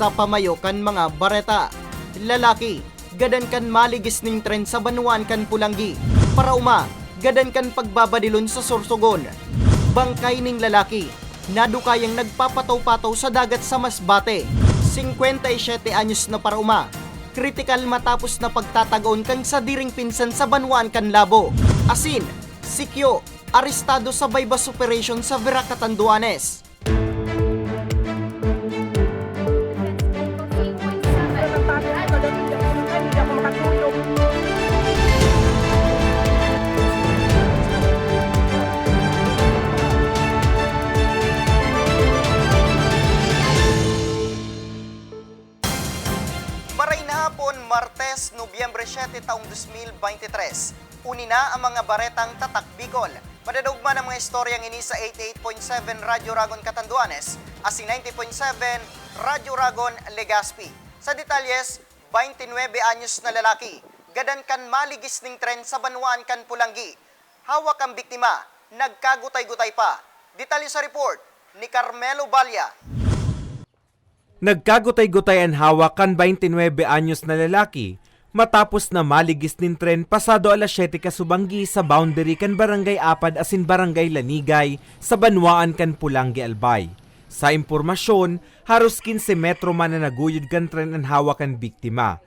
sa pamayo kan mga bareta. Lalaki, gadan kan maligis ning tren sa banuan kan pulanggi. Para uma, gadan kan pagbabadilon sa sursugon. Bangkay ning lalaki, nadukayang nagpapataw-pataw sa dagat sa Masbate. 57 anyos na para uma. Critical matapos na pagtatagon kang sa diring pinsan sa Banuan kan Labo. Asin, Sikyo, arestado sa bypass operation sa Vera baretang tatak Bicol. Madadugma ng mga istoryang ini sa 88.7 Radyo Ragon Catanduanes, asi 90.7 Radyo Ragon Legazpi. Sa detalyes, 29 anyos na lalaki, gadan kan maligis ning tren sa Banuan kan Pulanggi. Hawak ang biktima, nagkagutay-gutay pa. Detalye sa report ni Carmelo Balya. Nagkagutay-gutay ang hawak kan 29 anyos na lalaki matapos na maligis nin tren pasado alas 7 kasubanggi sa boundary kan Barangay Apad asin Barangay Lanigay sa Banwaan kan Pulanggi Albay. Sa impormasyon, haros 15 metro man na naguyod kan tren ang hawak kan biktima.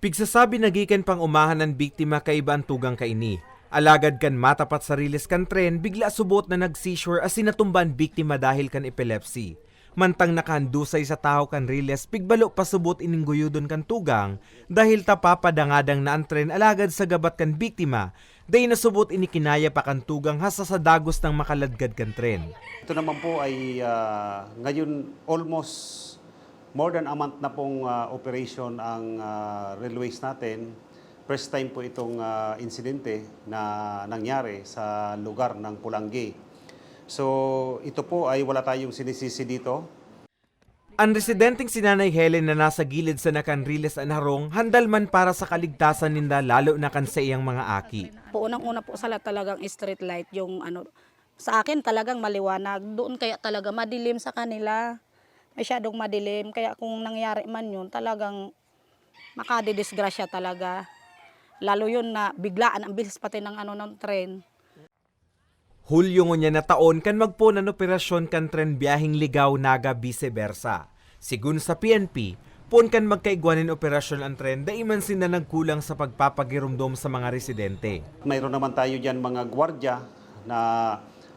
Pigsasabi nagikan pang umahan ang biktima kay iba ang tugang kaini. Alagad kan matapat sa riles kan tren, bigla subot na nag-seizure asin natumban biktima dahil kan epilepsy. Mantang nakahandusay sa tao kan riles, pigbalo pasubot ining guyudon kan tugang dahil tapapadangadang na ang tren alagad sa gabat kan biktima, day nasubot ini kinaya pa kan tugang hasa sa dagos ng makaladgad kan tren. Ito naman po ay ah, ngayon almost more than a month na pong ah, operation ang ah, railways natin. First time po itong ah, insidente na nangyari sa lugar ng Pulanggi. So ito po ay wala tayong sinisisi dito. Ang residenteng si Nanay Helen na nasa gilid sa nakanriles ang harong, handal man para sa kaligtasan ninda lalo na kan sa iyang mga aki. Po unang-una po sa lahat talagang street light yung ano sa akin talagang maliwanag. Doon kaya talaga madilim sa kanila. Masyadong madilim kaya kung nangyari man yun talagang makadidisgrasya talaga. Lalo yun na biglaan ang bilis pati ng ano ng tren. Hulyo ngunya na taon kan magpo ng operasyon kan tren biyahing ligaw naga vice versa. Sigun sa PNP, pon kan magkaigwanin operasyon ang tren daiman sina nagkulang sa pagpapagirumdom sa mga residente. Mayroon naman tayo dyan mga gwardya na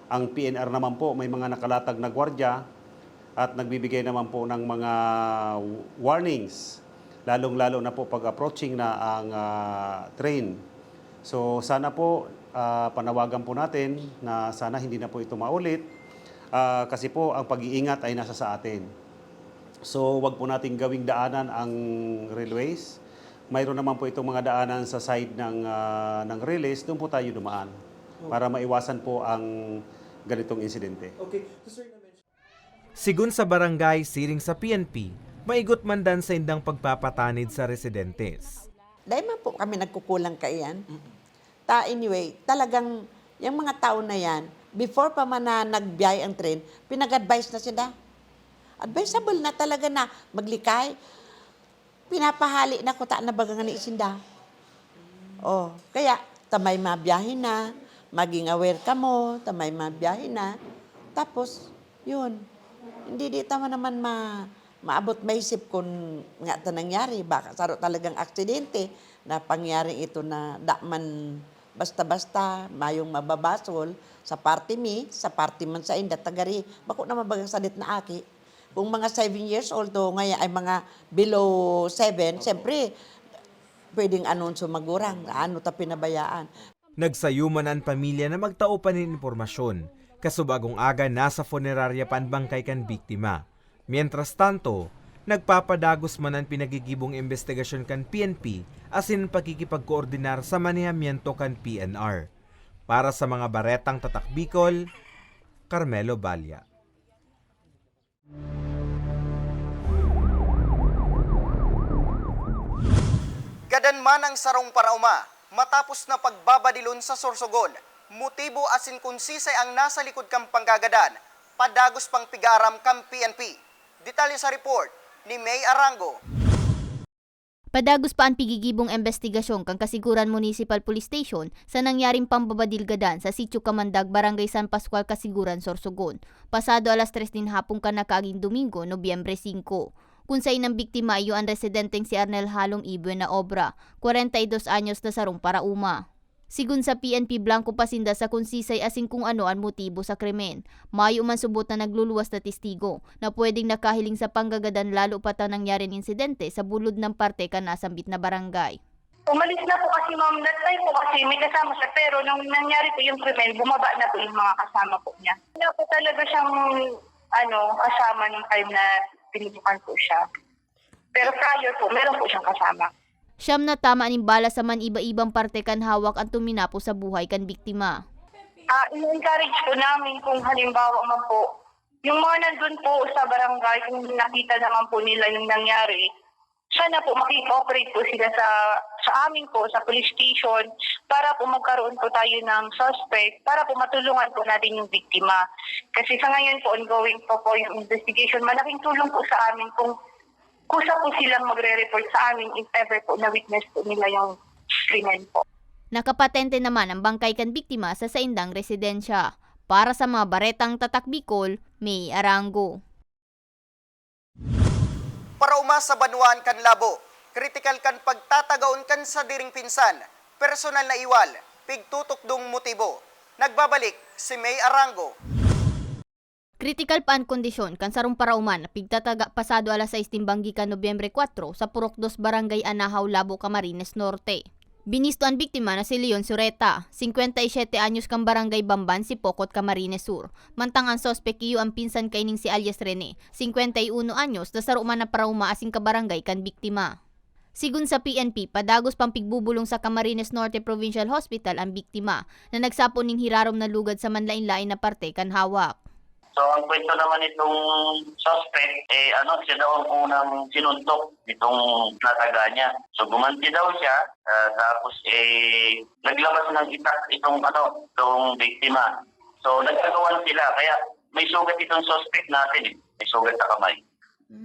ang PNR naman po may mga nakalatag na gwardya at nagbibigay naman po ng mga warnings lalong-lalo na po pag approaching na ang ah, train. So sana po ah, panawagan po natin na sana hindi na po ito maulit Ah, kasi po ang pag-iingat ay nasa sa atin. So wag po nating gawing daanan ang railways. Mayroon naman po itong mga daanan sa side ng ah, ng railways, doon po tayo dumaan para maiwasan po ang ganitong insidente. Sigun sa barangay siring sa PNP, maigot man dan sa indang pagpapatanid sa residentes. Dahil man po kami nagkukulang kaiyan. Ta anyway, talagang yung mga tao na yan, before pa man na nagbiyay ang train, pinag-advise na sila. Advisable na talaga na maglikay. Pinapahali na ko ta na bagang ni isinda. Oh, kaya tamay mabiyahin na, maging aware ka mo, tamay mabiyahin na. Tapos, yun. Hindi di tama naman ma maabot maisip kung nga ito nangyari. Baka saro talagang aksidente na pangyari ito na dakman basta-basta mayong mababasol sa party mi, sa party man sa inda, tagari. Bako na mabagang salit na aki. Kung mga 7 years old to, ngayon ay mga below 7, siyempre, pwedeng anunsyo magurang, ano ta pinabayaan. Nagsayuman ang pamilya na magtao pa ng impormasyon. Kasubagong aga nasa funeraria pa ang bangkay kan biktima. Mientras tanto, nagpapadagos man ang pinagigibong investigasyon kan PNP asin pagkikipagkoordinar sa manihamiento kan PNR. Para sa mga baretang tatak Bicol, Carmelo Balya. Gadan man ang sarong parauma, matapos na pagbabadilon sa Sorsogon, motibo asin kunsisay ang nasa likod kang panggagadan, padagos pang pigaram kang PNP. Detalye sa report ni May Arango. Padagos pa ang pigigibong investigasyon kang Kasiguran Municipal Police Station sa nangyaring pambabadilgadan sa Sitio Kamandag, Barangay San Pascual, Kasiguran, Sorsogon. Pasado alas 3 din hapong kanakaaging Domingo, Nobyembre 5. Kung sa inang biktima iyo ang residenteng si Arnel Halong Ibue na obra, 42 anyos na sarong para uma. Sigun sa PNP Blanco Pasinda sa kunsisay asing kung ano ang motibo sa krimen. Mayo man subot na nagluluwas na testigo na pwedeng nakahiling sa panggagadan lalo pa ta nangyari ng insidente sa bulod ng parte ka nasambit na barangay. Umalis na po kasi ma'am, that time po kasi may kasama siya, pero nung nangyari po yung krimen, bumaba na po yung mga kasama po niya. Wala po talaga siyang ano, kasama nung time na pinutukan po siya. Pero prior po, meron po siyang kasama. Siyam na tama ning bala sa man iba-ibang parte kan hawak ang tuminapo sa buhay kan biktima. Ah, in-encourage po namin kung halimbawa man po, yung mga nandun po sa barangay, kung nakita naman po nila yung nangyari, sana po makikooperate po sila sa sa amin po, sa police station, para po magkaroon po tayo ng suspect, para po matulungan po natin yung biktima. Kasi sa ngayon po, ongoing po po yung investigation. Malaking tulong po sa amin kung kusa po silang magre-report sa amin if ever po na-witness po nila yung krimen po. Nakapatente naman ang bangkay kan biktima sa saindang residensya. Para sa mga baretang tatak Bicol, May Arango. Para uma sa banwaan kan labo, kritikal kan pagtatagaon kan sa diring pinsan, personal na iwal, pigtutok dong motibo. Nagbabalik si May Arango. Critical pa ang kondisyon kan parauman pigtataga pasado alas 6 timbanggi ka Nobyembre 4 sa Purok 2 Barangay Anahaw, Labo, Camarines Norte. Binisto ang biktima na si Leon Sureta, 57 anyos kang barangay Bamban, si Pocot, Camarines Sur. Mantang ang sospek iyo ang pinsan kaining si alias Rene, 51 anyos na saruman na parauma asing kabarangay kan biktima. Sigun sa PNP, padagos pang pigbubulong sa Camarines Norte Provincial Hospital ang biktima na nagsapo ning hirarom na lugad sa manlain-lain na parte kan hawak. So ang kwento naman itong suspect, eh ano, siya daw ang unang sinuntok itong nataga niya. So gumanti daw siya, ah, tapos eh naglabas ng itak itong ano, itong biktima. So nagkagawan sila, kaya may sugat itong suspect natin eh. May sugat sa kamay.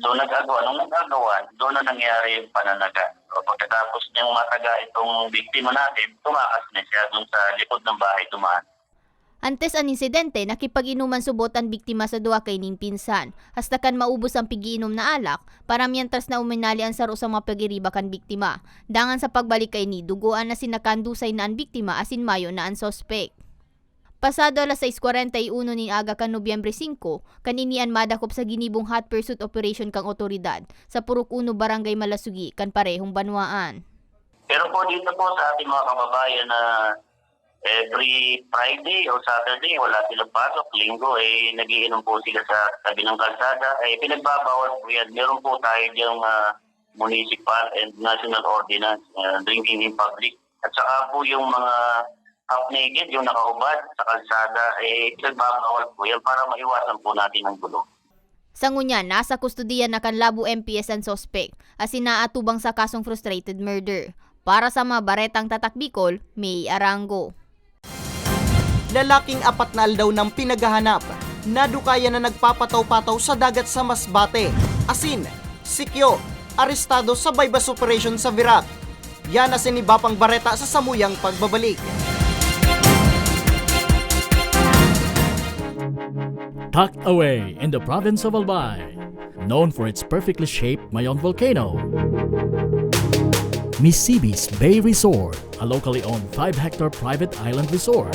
So nagagawa, nung nagagawa, doon na nangyari yung pananaga. So, pagkatapos niyang mataga itong biktima natin, tumakas na siya doon sa likod ng bahay dumaan. Antes ang insidente, nakipag-inuman subot ang biktima sa duwa kay ning pinsan. Hasta kan maubos ang pigiinom na alak, para mientras na uminali ang saro sa mga pagiriba kan biktima. Dangan sa pagbalik kay ni, duguan na sinakandusay na ang biktima asin mayo na ang sospek. Pasado alas 6.41 ni aga kan Nobyembre 5, kaninian madakop sa ginibong hot pursuit operation kang otoridad sa Purok 1 Barangay Malasugi kan parehong banwaan. Pero po dito po sa ating mga kababayan na every Friday o Saturday wala silang pasok, linggo eh nagiinom po sila sa tabi ng kalsada. Eh pinagbabawal po yan. Meron po tayo yung municipal and national ordinance uh, drinking in public. At saka po yung mga half naked, yung nakaubad sa kalsada, eh pinagbabawal po yan para maiwasan po natin ang gulo. Sa ngunya, nasa kustudiya na kan Labo MPS ang sospek as inaatubang sa kasong frustrated murder. Para sa mga baretang tatak Bicol, May Arango. Lalaking apat na aldaw ng pinaghahanap. Nadukaya na nagpapataw-pataw sa dagat sa Masbate. Asin, Sikyo, arestado sa bypass operation sa Virac. Yan na sinibapang bareta sa samuyang pagbabalik. tucked away in the province of Albay, known for its perfectly shaped Mayon volcano. Misibis Bay Resort, a locally owned 5-hectare private island resort.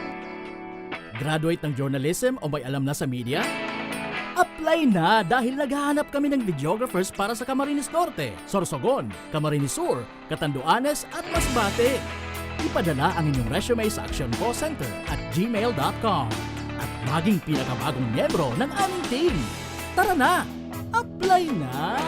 Graduate ng journalism o may alam na sa media? Apply na dahil naghahanap kami ng videographers para sa Camarines Norte, Sorsogon, Camarines Sur, Catanduanes at Masbate. Ipadala ang inyong resume sa Action Call Center at gmail.com at maging pinakabagong miyembro ng aming team. Tara na! Apply na!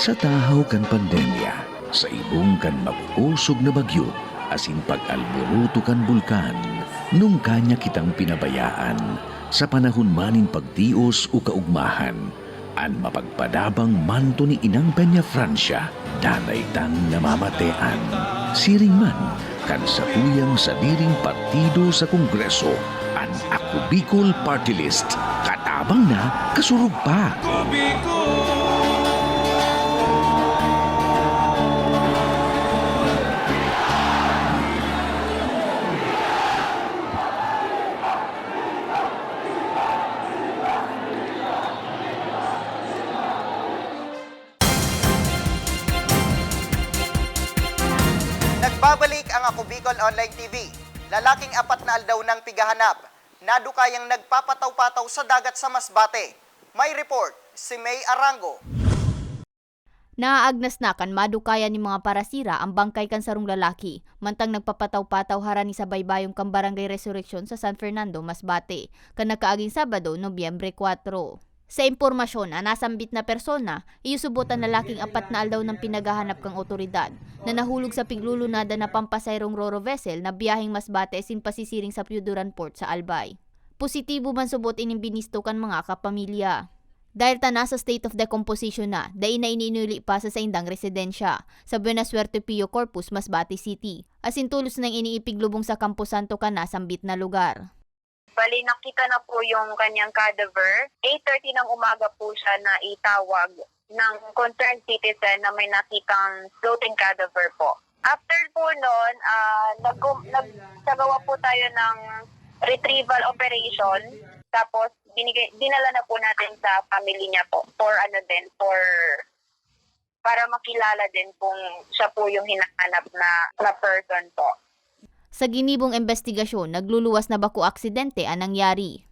Sa tahaw kan pandemya, sa ibong kan mapuusog na bagyo, asin pag-alburuto kan bulkan, nung kanya kitang pinabayaan, sa panahon manin pagtios o kaugmahan, an mapagpadabang manto ni Inang Peña Francia, danay tang namamatean. Siring man, kan sa tuyang sa diring partido sa Kongreso, an Ako Bicol Party List, katabang na kasurug pa. Nagbabalik Ako Bicol Online TV. Lalaking apat na aldaw ng pigahanap. Nadukayang nagpapataw-pataw sa dagat sa Masbate. May report si May Arango. Naaagnas na kan madukaya ni mga parasira ang bangkay kan sarong lalaki, mantang nagpapataw-pataw harani sa baybayong kang Barangay Resurrection sa San Fernando, Masbate, kan nakaaging Sabado, Nobyembre 4. Sa impormasyon na nasambit na persona, iyusubutan lalaking apat na aldaw ng pinagahanap kang otoridad na nahulog sa piglulunada na pampasayrong roro vessel na biyaheng Masbate sin pasisiring sa Piuduran Port sa Albay. Positibo man subot ining binisto kan mga kapamilya. Dahil ta nasa state of decomposition na, dahil na ininuli pa sa saindang residensya sa Buenasuerte Pio Corpus, Masbate City. Asin tulos nang iniipiglubong sa Campo Santo ka na sambit na lugar. Bali, nakita na po yung kanyang cadaver. 8.30 ng umaga po siya na itawag ng concerned citizen na may nakitang floating cadaver po. After po noon, uh, nag nagsagawa po tayo ng retrieval operation. Tapos, binigay, dinala na po natin sa family niya po for ano din, for para makilala din kung siya po yung hinahanap na, na person po. Sa ginibong investigasyon, nagluluwas na bako aksidente ang nangyari.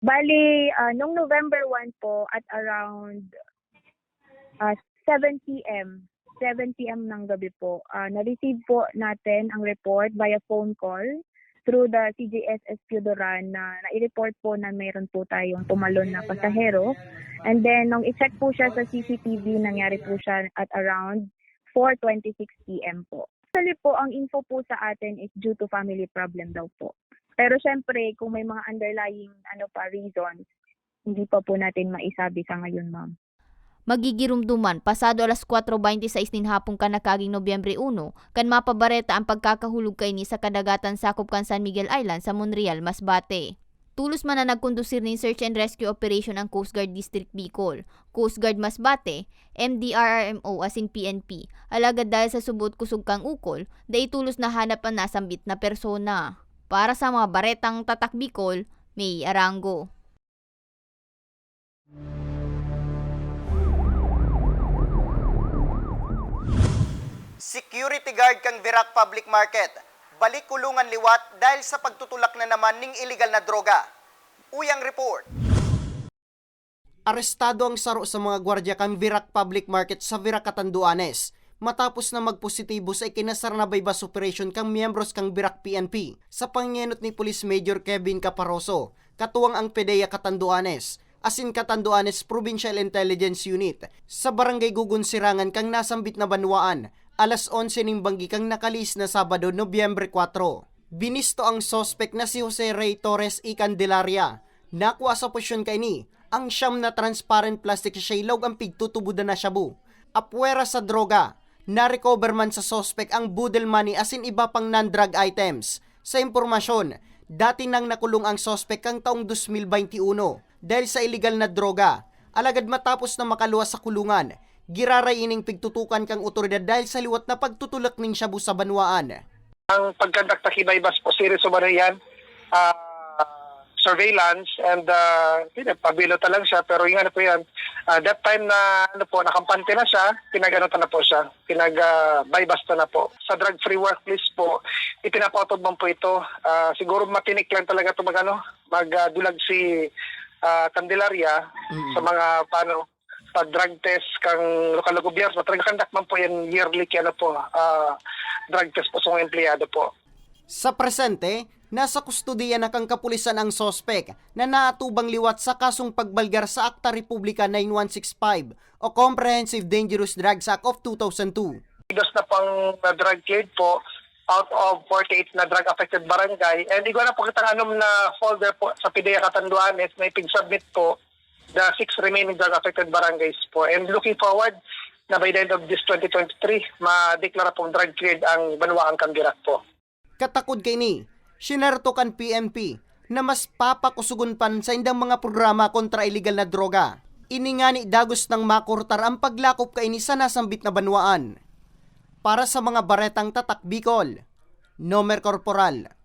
Bali, ah, nung November 1 po at around ah, 7 p.m., 7 p.m. ng gabi po, ah, na-receive po natin ang report via phone call through the CJSS Piudoran na nai-report po na mayroon po tayong tumalon na pasahero. And then, nung i-check po siya sa CCTV, nangyari po siya at around 4.26 p.m. po. Actually po, ang info po sa atin is due to family problem daw po. Pero syempre, kung may mga underlying ano pa reasons, hindi pa po natin maisabi sa ngayon, ma'am. Magigirumduman, pasado alas 4.26 nin hapon ka nakaging Nobyembre 1, kan mapabareta ang pagkakahulog kay ni sa kadagatan sakop kan San Miguel Island sa Monreal, Masbate. Tulos man na nagkondusir ng search and rescue operation ang Coast Guard District Bicol, Coast Guard Masbate, MDRRMO asin PNP. Alagad dahil sa subot kusog kang ukol, da tulos na hanap ang nasambit na persona. Para sa mga baretang tatak Bicol, may arango. Security guard kang Virac Public Market. Balik kulungan liwat dahil sa pagtutulak na naman ng illegal na droga. Uyang report. Arestado ang saro sa mga gwardya kang Virac Public Market sa Virac Catanduanes matapos na magpositibo sa ikinasar na bypass operation kang miyembros kang Virac PNP sa pangyenot ni Police Major Kevin Caparoso, katuwang ang PDEA Catanduanes, asin Catanduanes Provincial Intelligence Unit sa barangay Gugun Sirangan kang nasambit na banwaan alas 11 ning banggi kang nakalis na Sabado, Nobyembre 4. Binisto ang sospek na si Jose Ray Torres E. Candelaria. Nakuha sa posisyon kay ni ang siyam na transparent plastic shaylog ang pigtutubudan na shabu. Apwera sa droga, na-recover man sa sospek ang budel money asin iba pang non-drug items. Sa impormasyon, dati nang nakulong ang sospek kang taong 2021 dahil sa illegal na droga. Alagad matapos na makaluwas sa kulungan, giraray ining pigtutukan kang otoridad dahil sa liwat na pagtutulak ning shabu sa banwaan. ang pagkandak sa kibaybas po series of yan ah, surveillance and uh, pinagpabilo lang siya pero yung ano po yan ah, that time na ano po nakampante na siya pinagano na po siya pinag uh, na po. Sa drug free workplace po ipinapautob man po ito. Ah, siguro matinik lang talaga ito mag ano magdulag si ah, Candelaria sa mga paano pag drug test kang lokal na gobyerno talaga kandak man po yan yearly kaya ano po ah, drug test po sa mga empleyado po Sa presente, nasa kustudiya na kang kapulisan ang sospek na naatubang liwat sa kasong pagbalgar sa Akta Republika 9165 o Comprehensive Dangerous Drugs Act of 2002. Dos na pang na drug cleared po out of 48 na drug affected barangay. And ikaw na po kitang anom na folder po sa PDEA Katanduanes na ipig-submit po the six remaining drug affected barangays po. And looking forward na by the end of this 2023, ma-declare pong drug cleared ang Banwaan Kambirak po. Katakod kay ni, sinerto kan PNP na mas papakusugon pan sa indang mga programa kontra illegal na droga. Iningani dagos ng makurtar ang paglakop kay ni sa nasambit na banwaan. Para sa mga baretang tatak Bicol, Nomer Corporal.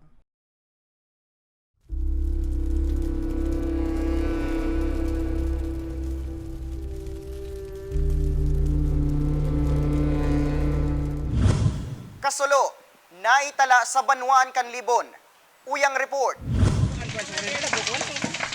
Kasulo, naitala sa Banwaan Kanlibon. Uyang report.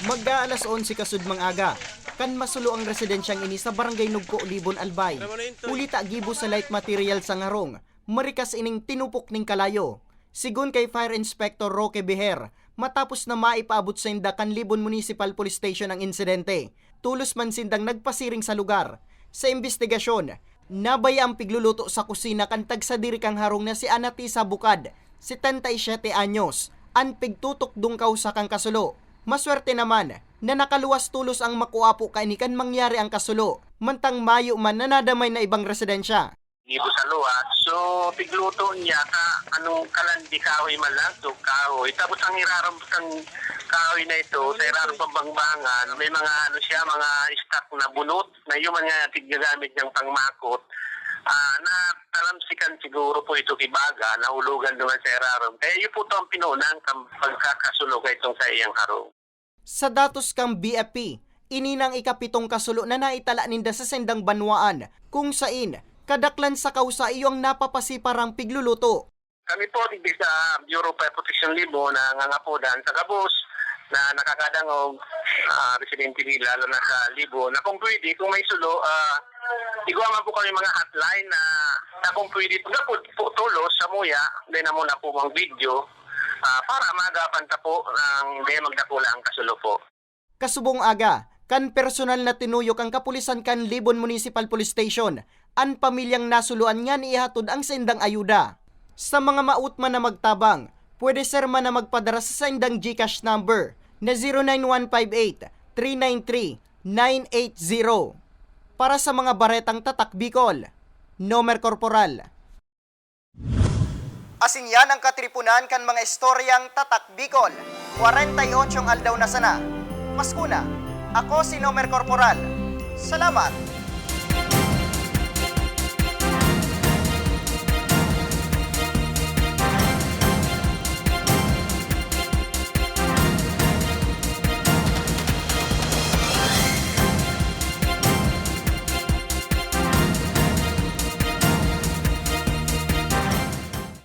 Magda alas 11 kasudmang aga, kan masulo ang residенsyang ini sa barangay Nugko, Libon, Albay. Ulita gibo sa light material sa ngarong, marikas ining tinupok ning kalayo. Sigun kay Fire Inspector Roque Beher, matapos na maipaabot sa Indakan Libon Municipal Police Station ang insidente, tulos man sindang nagpasiring sa lugar. Sa investigasyon, nabaya ang pigluluto sa kusina kan tagsa diri kang harong na si Anatisa Bukad, 77 anyos, an pigtutok dungkaw sa kang kasulo. Maswerte naman na nakaluwas tulos ang makuapo kainikan mangyari ang kasulo, mantang mayo man na nadamay na ibang residensya. Ibo sa luwa. So, pigluto niya ka, anong kalandi kahoy man lang, so kahoy. Tapos ang irarampas ng kahoy na ito, sa irarampas pambangbangan, may mga ano siya, mga stock na bunot, na yung mga tiggagamit niyang pangmakot. Ah, na talamsikan siguro po ito kibaga, nahulugan naman sa iraram. Kaya yun po ito ang pinunang pagkakasulog itong sa iyang harong. Sa datos kang BFP, ininang ikapitong kasulo na naitala ninda sa sendang banwaan, kung sain, kadaklan sa kausa iyong napapasiparang pigluluto. Kami po, digdi sa Bureau of Protection Libo na nangapodan sa Gabos na nakakadangog uh, residente nila, lalo na sa Libo, na kung pwede, kung may sulo, uh, iguaman po kami mga hotline na, na kung pwede, pag po, po tulos sa muya, hindi na muna po mga video, ah, para magapan ta po ng di magdakula ang kasulo po. Kasubong aga, kan personal na tinuyok ang kapulisan kan Libon Municipal Police Station, an pamilyang nasuluan nga ni ihatod ang sendang ayuda. Sa mga mautman na magtabang, pwede sir man na magpadara sa sendang GCash number na 09158 393 980 para sa mga baretang tatak Bicol. Nomer Corporal. Asin yan ang katripunan kan mga istoryang tatak Bicol. 48 aldaw na sana. Maskuna, ako si Nomer Corporal. Salamat!